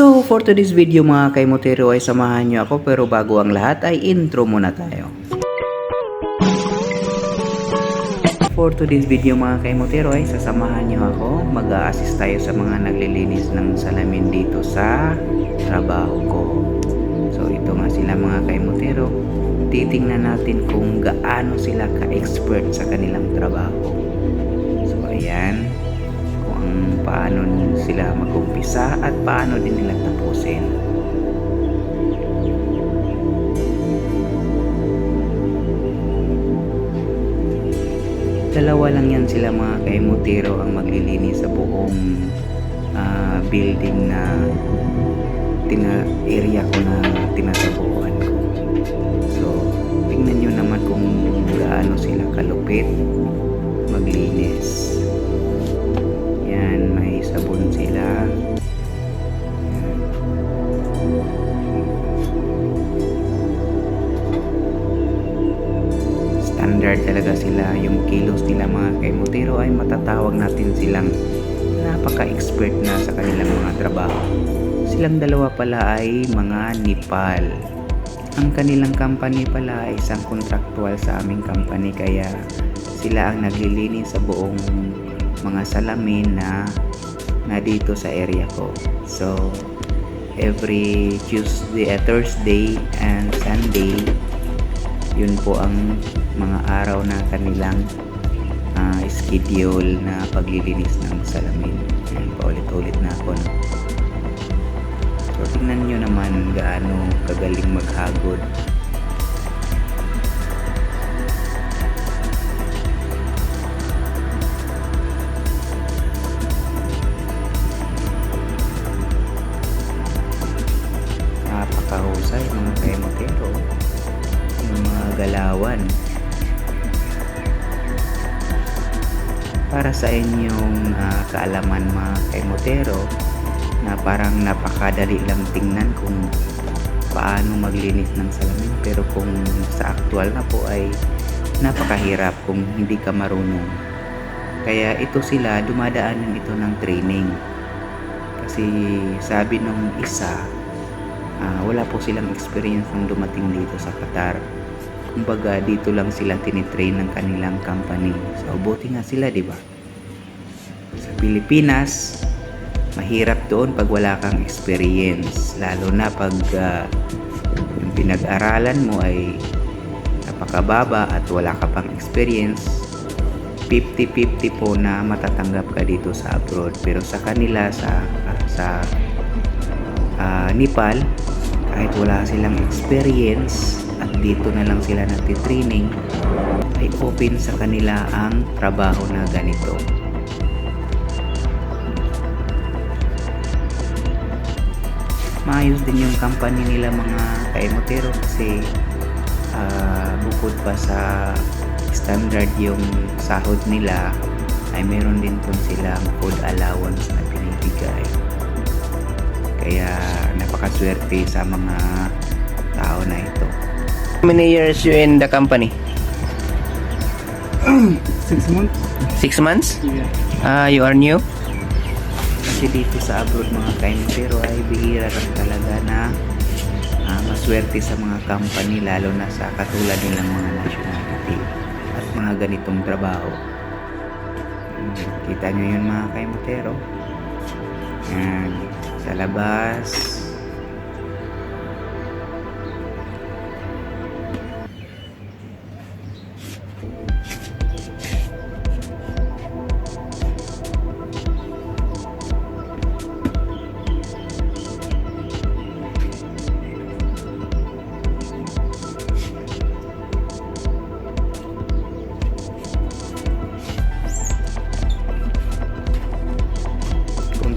So, for today's video mga kaimotero ay samahan nyo ako pero bago ang lahat ay intro muna tayo. For today's video mga kaimotero ay sasamahan nyo ako. Mag-a-assist tayo sa mga naglilinis ng salamin dito sa trabaho ko. So, ito nga sila mga kaimotero. Titingnan natin kung gaano sila ka-expert sa kanilang trabaho. Mag-umpisa at paano din nila tapusin. Dalawa lang yan sila mga kaimutiro ang maglilinis sa buong ah, building na tina area ko na tinatabuhan ko. So, tingnan nyo naman kung gaano sila kalupit Standard talaga sila. Yung kilos nila mga kaimutero ay matatawag natin silang napaka-expert na sa kanilang mga trabaho. Silang dalawa pala ay mga Nepal. Ang kanilang company pala ay isang contractual sa aming company kaya sila ang naglilinis sa buong mga salamin na na dito sa area ko. So, every Tuesday, uh, Thursday and Sunday, yun po ang mga araw na kanilang ah, schedule na paglilinis ng salamin. Yan, paulit-ulit na ako. No? So, tingnan nyo naman gaano kagaling maghagod napakahusay mga kaimotero yung mga galawan. Para sa inyong ah, kaalaman mga kaimotero na parang napakadali lang tingnan kung paano maglinis ng salamin. Pero kung sa actual na po ay napakahirap kung hindi ka marunong. Kaya ito sila dumadaanan ito ng training. Kasi sabi nung isa Ah, wala po silang experience nung dumating dito sa Qatar. Kumbaga, dito lang sila tinitrain ng kanilang company. So, buti nga sila, di ba? Sa Pilipinas, mahirap doon pag wala kang experience. Lalo na pag ah, yung pinag-aralan mo ay napakababa at wala ka pang experience. 50-50 po na matatanggap ka dito sa abroad. Pero sa kanila, sa, sa ah, Nepal kahit wala silang experience dito na lang sila nagtitraining. Ay open sa kanila ang trabaho na ganito. Maayos din yung company nila mga kaemotero kasi ah, bukod pa sa standard yung sahod nila ay meron din po silang food allowance na binibigay. Kaya napakaswerte sa mga tao na ito. How many years you in the company? Six months? Six months? Yeah. Ah, you are new? Kasi dito sa abroad mga kain pero ay bihira lang talaga na ah, maswerte sa mga company lalo na sa katulad nilang mga nationality at mga ganitong trabaho. Hmm, Kita nyo yun mga kaimotero. Yan. Sa labas.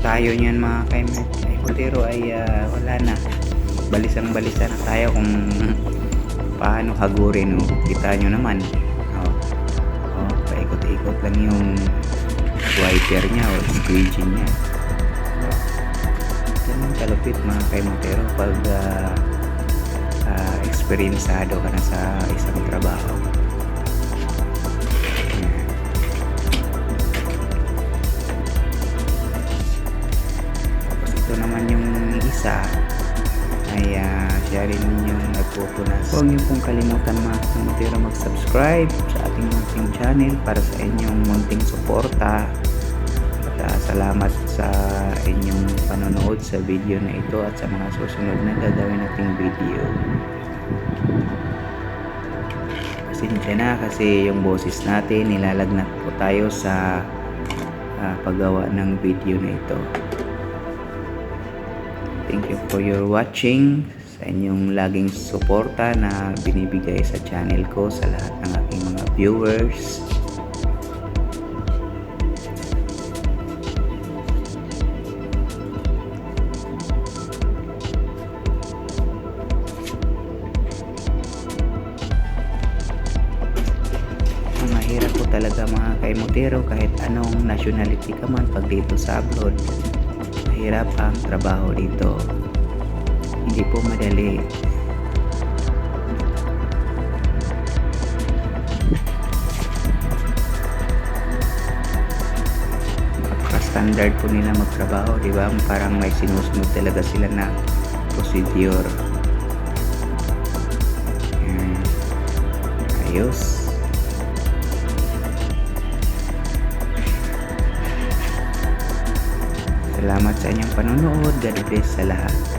Tayo niyan mga kaimotero ay ah, wala na. Balisang balisa na tayo kung paano hagurin o kita nyo naman paikot-ikot lang yung wiper niya o squeegee niya ganun kalupit mga kaimotero pag ah, ah, eksperyensado ka na sa isang trabaho. Tapos ito naman yung isa ay uh, siya rin yung nagpupunas. Huwag niyo pong kalimutan mga kamutero mag-subscribe sa ating munting channel para sa inyong munting suporta. At ah, salamat sa inyong panonood sa video na ito at sa mga susunod na gagawin nating video. Pasensya na kasi yung boses natin nilalagnat po tayo sa ah, paggawa ng video na ito. Thank you for your watching sa inyong laging suporta na binibigay sa channel ko sa lahat ng aking viewers. Mahirap po talaga mga kaimotero kahit anong nationality ka man pag dito sa abroad. Mahirap ang trabaho dito. Hindi po madali. Napaka-standard po nila magtrabaho, di ba? Parang may sinusunod talaga sila na procedure. Ayan. Ayos. Salamat sa inyong panonood. God bless sa lahat.